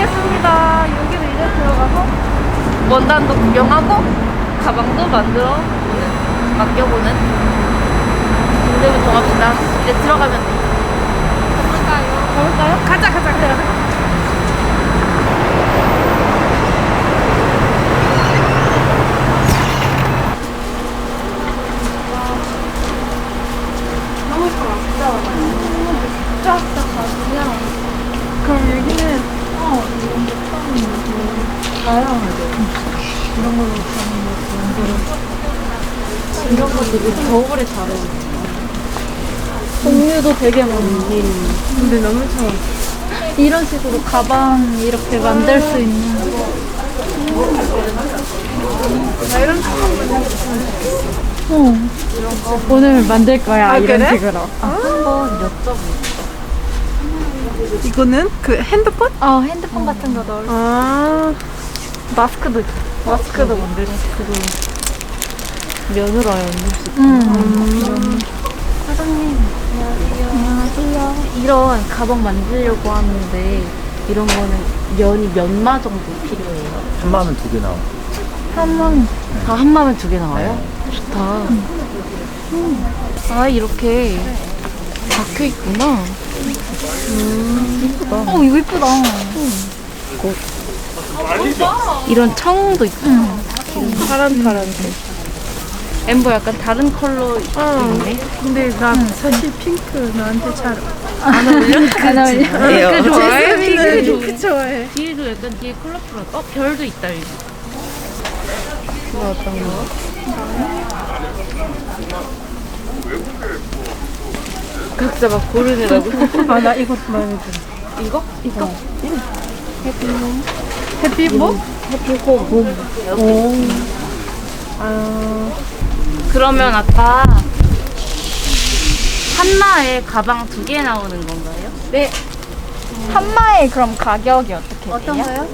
도착했습니다. 여기로 이제 들어가서 원단도 구경하고 가방도 만들어 보는, 맡겨보는 동대문 정합시다. 이제 들어가면 돼. 가볼까요? 가볼까요? 가자, 가자, 가자. 너무 좋아, 진짜 많아. 진짜 진짜 가면 그럼 여기는 어 이런 게 처음이고 다양하게 이런 걸로 가는 거 이런 거 되게 겨울에 잘 어울려. 종류도 되게 많고 근데 너무 좋아 이런 식으로 가방 이렇게 만들 수 있는 거. 나 이런 어. 오늘 만들 거야 아, 이런 그래? 식으로. 한번 여쭤볼게. 이거는 그 핸드폰? 어 핸드폰 같은 거 넣을. 아 마스크도. 마스크도 만들 수 있고. 면으로 아예 만들 수 있고. 음. 사장님 안녕하세요. 안녕하세요. 이런 가방 만들려고 하는데 이런 거는 면이 몇 마 정도 필요해요? 한 마음은 두 개 나와. 한 만, 아, 한 마면 두개 나와요? 좋다. 음. 아, 이렇게 박혀 있구나. 음, 이쁘다. 어, 이거 이쁘다. 이런 청도 있고. 파란 파란색 엠버 약간 다른 컬러 있네. 근데 나 사실 핑크 나한테 잘 안 어울려? 안 어울려. 핑크 좋아해? 핑크 핑크 좋아해 뒤에도 약간 뒤에 컬러풀한. 어, 별도 있다, 여기. 이거 어떤 거? 각자 막 고르느라고. 아 나 이거 마음에 들어 이거? 이거? 해피 뭐? 해피 홈. 오 아, 그러면 아까 한마에 가방 두 개 나오는 건가요? 네. 한마에 그럼 가격이 어떻게 돼요? 어떤가요?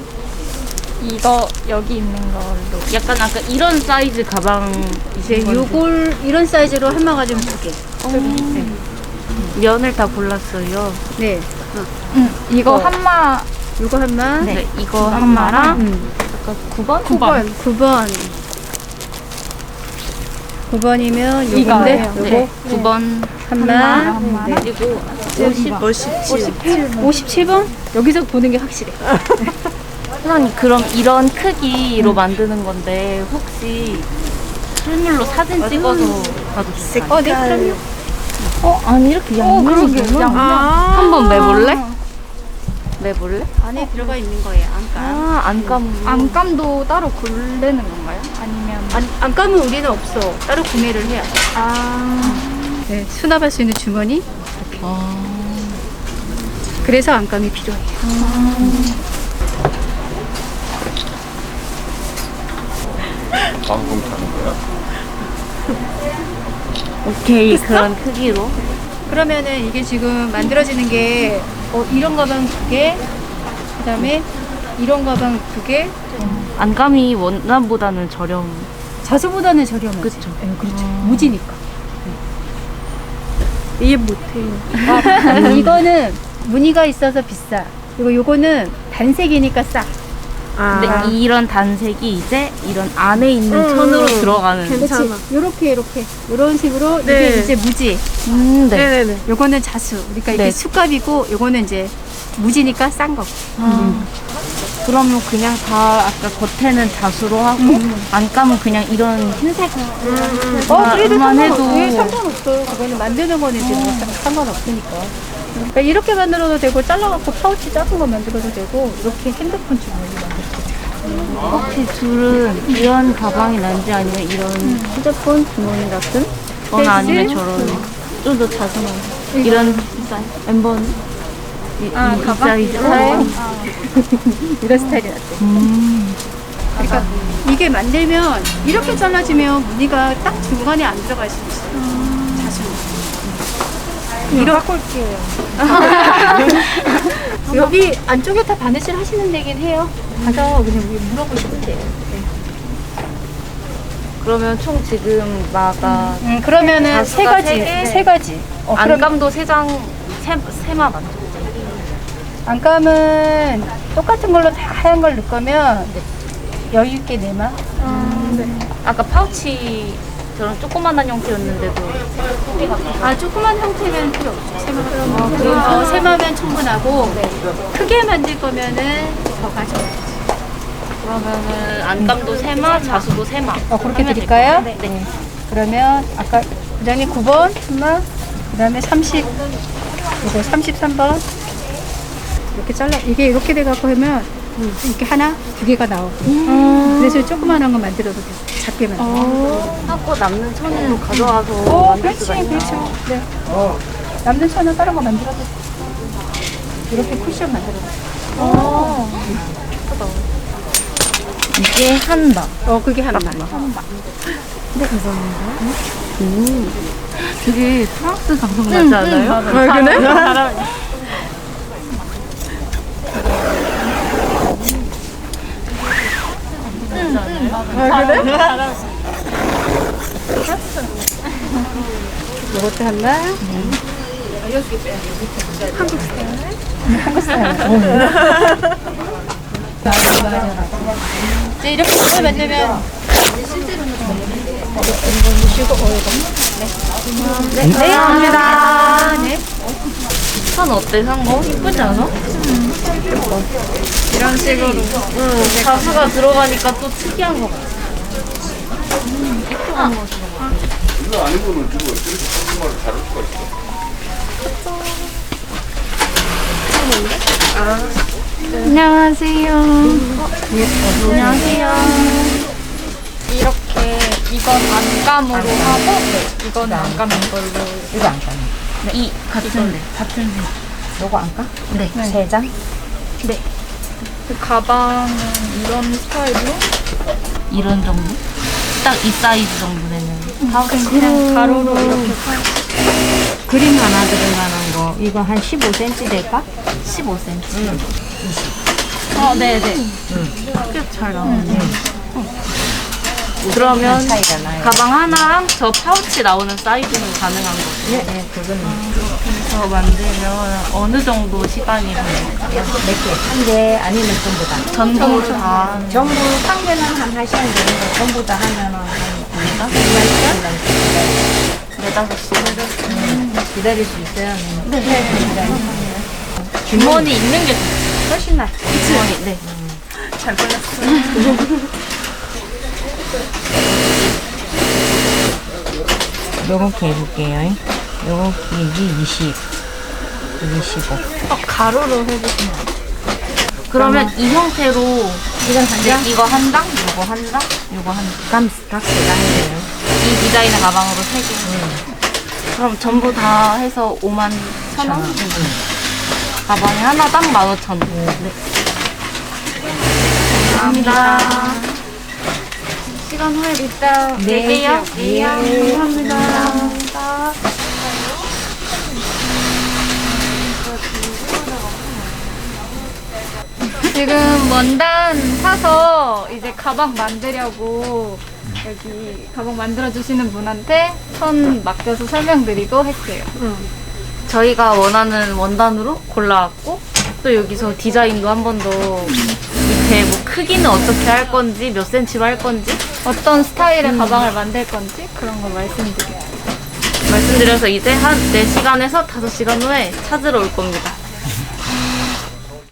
이거 여기 있는 걸로. 약간 아까 이런 사이즈 가방 이제 요걸 이런 사이즈로 한마가 좀두 개. 면을 다 골랐어요. 네. 응. 이거 한마 요거 한마. 네, 이거 한마랑 음. 아까 9번? 9번. 9번. 9번이면 요건데 이거예요. 요거 네, 9번 한마. 한마. 네. 그리고 50, 57 57번? 여기서 보는 게 확실해. 사장님 그럼 이런 크기로 만드는 건데 혹시 실물로 사진 찍어서 봐도 될까요? 어, 네, 그럼요. 어? 아니 이렇게 양면이 너무 아 한번 매볼래? 매볼래? 안에 들어가 있는 거예요. 안감. 아, 안감. 안감도 따로 고르는 건가요? 아니면 안, 안감은 우리는 없어. 따로 구매를 해야 돼. 아 네, 수납할 수 있는 주머니. 아. 그래서 안감이 필요해요. 방송 타는 거야. 오케이, 그런 크기로. 그러면은 이게 지금 만들어지는 게 어, 이런 가방 두 개, 그다음에 이런 가방 두 개, 안감이 원단보다는 저렴. 자수보다는 저렴하죠. 그쵸. 네, 그렇죠. 무지니까. 이해 못해요 아, 이거는 무늬가 있어서 비싸. 그리고 요거는 단색이니까 싸. 아 근데 이런 단색이 이제 이런 안에 있는 음, 천으로 들어가는. 괜찮아. 그렇지. 요렇게 요렇게 요런 식으로 네. 이게 이제 무지. 음, 네. 네네네 요거는 자수. 그러니까 이게 네. 수값이고 요거는 이제 무지니까 싼 거고. 아, 그러면 그냥 다 아까 겉에는 자수로 하고 안감은 그냥 이런 흰색 어, 그래도 만 상관없, 해도 예, 상관없어요. 그거는 만드는 거는 이제 뭐 상- 상관없으니까. 그러니까 이렇게 만들어도 되고 잘라갖고 파우치 작은 거 만들어도 되고 이렇게 핸드폰 주머니 만들어도 되고. 혹시 둘은 이런 가방이 난지 아니면 이런 휴대폰 주머니 같은? 거나? 아니면 저런 좀 더 자그마한 이런 엠버는 이, 아, 이, 이 가방? 사이즈 네. 이런 스타일이 났대. 음. 그러니까 이게 만들면 이렇게 잘라지면 무늬가 딱 중간에 안 들어갈 수 있어요. 자수. 이거 바꿀게요 여기 안쪽에 다 바느질 하시는 데긴 해요. 가서 그냥 물어보시면 돼요. 그러면 총 지금 마가 음, 그러면은 세 자수가 가지, 세 개? 세 가지. 어, 그럼 안감도 세 장, 세, 세마 맞죠? 안감은 똑같은 걸로 다 하얀 걸 넣을 거면 여유 있게 내마. 아까 파우치 저런 조그만한 형태였는데도 아 조그만 형태면 필요 없죠. 세마. 어, 세마면 충분하고 크게 만들 거면은 더 가져. 그러면은 안감도 세마, 자수도 세마. 어 그렇게 하면 드릴까요? 될까요? 네. 그러면 아까 부장님 9번 엄마 그 다음에 30 이거 33번 이렇게 잘라 이게 이렇게 돼 갖고 하면 이렇게 하나 두 개가 나오고 그래서 조그만한 거 만들어도 돼 작게 만들어. 하고 남는 천으로 가져와서 오, 만들 그렇지, 수가 있나? 그렇죠. 네. 남는 천은 다른 거 만들어도 돼. 이렇게 쿠션 만들어도 돼. 이게 한다. 어, 그게 하나. 되게 프랑스 감성 나지 않아요? 아, 그래? 아, 그래? 이것도 하나. 이제 이렇게 잘 만들면 네, 감사합니다. 네. 산 어때, 산 거? 이쁘지 않아? 이런 식으로. 응, 자수가 들어가니까 또 특이한 것 같아. 이거 아니고는 주고 이렇게 정말 다를 수가 있어. 안녕하세요. 안녕하세요. 이렇게 이건 안감으로 하고 이건 안감인 걸로. 이거 안 까네. 이 같은데. 같은 색. 요거 안 까? 네. 세 장? 그 가방은 이런 스타일로 이런 정도? 딱 이 사이즈 정도 되는. 파우치. 그냥 가로로 이렇게 그림 하나 들어가는 거. 이거 한 15cm 될까? 15cm. 어, 네, 네. 꽤잘 나오네. 그러면 차이가 나요. 가방 하나랑 저 파우치 나오는 사이즈는 가능한 거죠? 네, 네, 그거는 저 만들면 어느 정도 시간이 걸릴까요? 몇 개? 한 개 아니면 전부 다. 전부 다. 전부 한 개는 한 1시간 되는 거 전부 다 하면은 한네 다섯 시. 기다릴 수 있어요? 주머니 있는 게. 훨씬 낫. 주머니, 네. 요렇게 해볼게요. 이게 20. 이게 15. 어, 가로로 해주시면 그러면 이 형태로 이건 한 장? 이거 한 장, 요거 한 장, 요거 한 장. 감, 각세가 해요. 이 디자인의 가방으로 세 개. 그럼 전부 다 해서 5만 천 원? 가방에 하나당 15,000원. 네. 감사합니다. 시간 후에 이따 네. 뵐게요. 네. 감사합니다. 지금 원단 사서 이제 가방 만들려고 여기 가방 만들어 주시는 분한테 천 맡겨서 설명드리고 했어요. 저희가 원하는 원단으로 골라왔고 또 여기서 디자인도 한 번 더 밑에 뭐 크기는 어떻게 할 건지 몇 센치로 할 건지 어떤 스타일의 가방을 만들 건지 그런 거 말씀드릴게요. 말씀드려서 이제 한 4시간에서 5시간 후에 찾으러 올 겁니다.